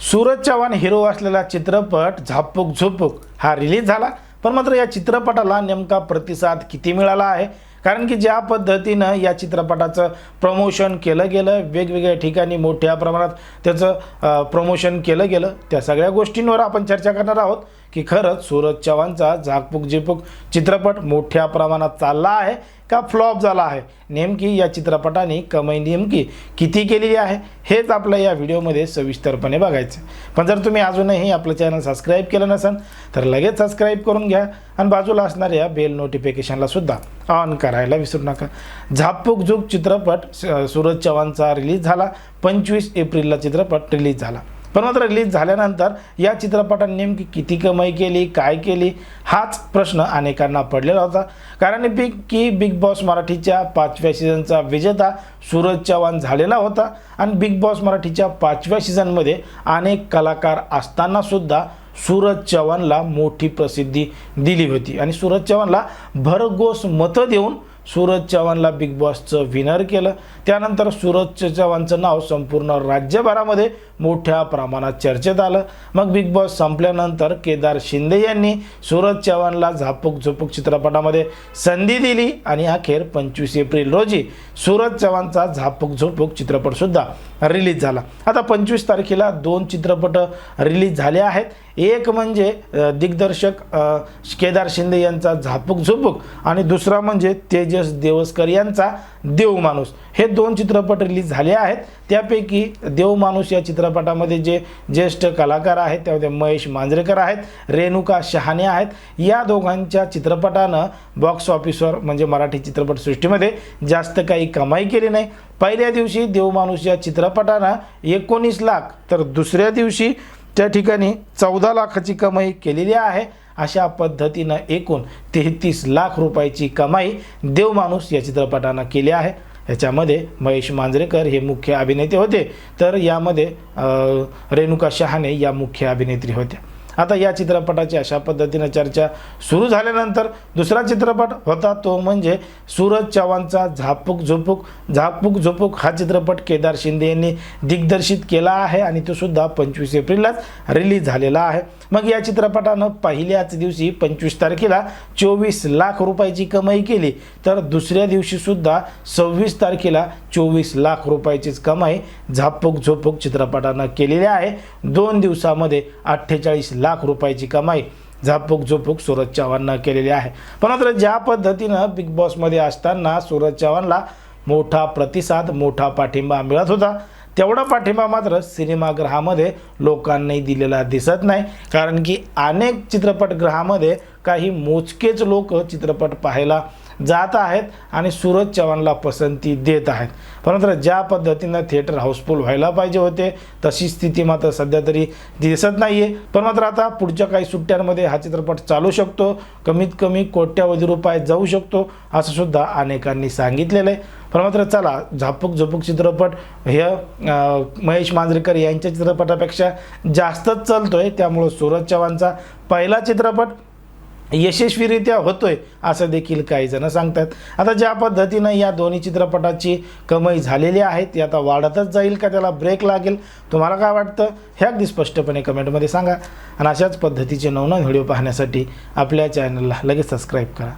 Suraj Chavan hero असलेला चित्रपट झापूक झुपूक हा रिलीज झाला. पण मात्र या चित्रपटाला नेमका प्रतिसाद किती मिळाला आहे? कारण की ज्या पद्धतीनं या चित्रपटाचं प्रमोशन केलं गेलं वेगवेगळ्या ठिकाणी मोठ्या प्रमाणात त्याचं प्रमोशन केलं गेलं त्या सगळ्या गोष्टींवर आपण चर्चा करणार आहोत. की खरंच सूरज चव्हाणचा झाकपूक झिपूक चित्रपट मोठ्या प्रमाणात चालला आहे का फ्लॉप झाला आहे? नेमकी या चित्रपटाने कमाई नेमकी किती केलेली आहे? हेच आपलं या व्हिडिओमध्ये सविस्तरपणे बघायचं पण जर तुम्ही अजूनही आपलं चॅनल सबस्क्राईब केलं नसेल तर लगेच सबस्क्राईब करून घ्या आणि बाजूला असणाऱ्या बेल नोटिफिकेशनला सुद्धा ऑन करायला विसरू नका. झापूक झुक चित्रपट स- सूरज चव्हाणचा रिलीज झाला पंचवीस एप्रिलला चित्रपट रिलीज झाला. पण मात्र रिलीज झाल्यानंतर या चित्रपटाने नेमकी किती कमाई केली काय केली हाच प्रश्न अनेकांना पडलेला होता. कारण बिग की बिग बॉस मराठीच्या पाचव्या सीझनचा विजेता सूरज चव्हाण झालेला होता. आणि बिग बॉस मराठीच्या पाचव्या सीझनमध्ये अनेक कलाकार असताना सुद्धा सूरज चव्हाणला मोठी प्रसिद्धी दिली होती. आणि सूरज चव्हाणला भरघोस मतं देऊन सूरज चव्हाणला बिग बॉसचं विनर केलं. त्यानंतर सूरज चव्हाणचं नाव संपूर्ण राज्यभरामध्ये मोठ्या प्रमाणात चर्चेत आलं. मग बिग बॉस संपल्यानंतर केदार शिंदे यांनी सूरज चव्हाणला झापूक झुपूक चित्रपटामध्ये संधी दिली आणि अखेर पंचवीस एप्रिल रोजी सूरज चव्हाणचा झापूक झुपूक चित्रपटसुद्धा रिलीज झाला. आता पंचवीस तारखेला दोन चित्रपट रिलीज झाले आहेत. एक म्हणजे दिग्दर्शक केदार शिंदे यांचा झापूक झुपूक आणि दुसरा म्हणजे यश देवस्कर यांचा देव माणूस. हे दोन चित्रपट रिलीज झाले आहेत. त्यापैकी देव माणूस या चित्रपटामध्ये जे ज्येष्ठ कलाकार आहेत त्यामध्ये महेश मांजरेकर आहेत रेणुका शहाणे आहेत. या दोघांच्या चित्रपटानं बॉक्स ऑफिसवर म्हणजे मराठी चित्रपटसृष्टीमध्ये जास्त काही कमाई केली नाही. पहिल्या दिवशी देव माणूस या चित्रपटानं एकोणीस लाख तर दुसऱ्या दिवशी त्या ठिकाणी चौदा लाखाची कमाई केलेली आहे. अशा पद्धतीनं एकूण तेहतीस लाख रुपयाची कमाई देवमाणूस या चित्रपटानं केली आहे. याच्यामध्ये महेश मांजरेकर हे मुख्य अभिनेते होते. तर यामध्ये रेणुका शहाणे या मुख्य अभिनेत्री होत्या. आता या चित्रपटाची अशा पद्धतीनं चर्चा सुरू झाल्यानंतर दुसरा चित्रपट होता तो म्हणजे सूरज चव्हाणचा झापूक झोपूक झापूक झोपूक हा चित्रपट केदार शिंदे यांनी दिग्दर्शित केला आहे आणि तो सुद्धा पंचवीस एप्रिललाच रिलीज झालेला आहे. मग या चित्रपटानं पहिल्याच दिवशी पंचवीस तारखेला चोवीस लाख रुपयाची कमाई केली. तर दुसऱ्या दिवशीसुद्धा सव्वीस तारखेला चोवीस लाख रुपयाचीच कमाई झापूक झोपूक चित्रपटानं केलेली आहे. दोन दिवसामध्ये अठ्ठेचाळीस लाख रुपयाची कमाई झापूक झोपूक सूरज चव्हाणनं केलेली आहे. पण मात्र ज्या पद्धतीनं बिग बॉसमध्ये असताना सूरज चव्हाणला मोठा प्रतिसाद मोठा पाठिंबा मिळत होता तेवढा पाठिंबा मात्र सिनेमागृहामध्ये लोकांनी दिलेला दिसत नाही. कारण की अनेक चित्रपटगृहामध्ये काही मोजकेच लोक चित्रपट पाहायला जात आहेत आणि सूरज चव्हाणला पसंती देत आहेत. परंतु ज्या पद्धतीनं थिएटर हाऊसफुल व्हायला पाहिजे होते तशी स्थिती मात्र सध्या तरी दिसत नाही आहे पण मात्र आता पुढच्या काही सुट्ट्यांमध्ये हा चित्रपट चालू शकतो. कमीत कमी कोट्यावधी रुपये जाऊ शकतो असं सुद्धा अनेकांनी सांगितलेलं आहे. पण मात्र चला झापूक झुपूक चित्रपट हे महेश मांजरेकर यांच्या चित्रपटापेक्षा जास्तच चालतोय. त्यामुळं सूरज चव्हाणचा पहिला चित्रपट यशस्वीरित्या होतोय असं देखील काही जण सांगतात आता ज्या पद्धतीनं या दोन्ही चित्रपटाची कमाई झालेली आहे ती आता वाढतच जाईल का त्याला ब्रेक लागेल? तुम्हाला काय वाटतं? हे अगदी स्पष्टपणे कमेंटमध्ये सांगा. आणि अशाच पद्धतीचे नवनव व्हिडिओ पाहण्यासाठी आपल्या चॅनलला लगेच सबस्क्राईब करा.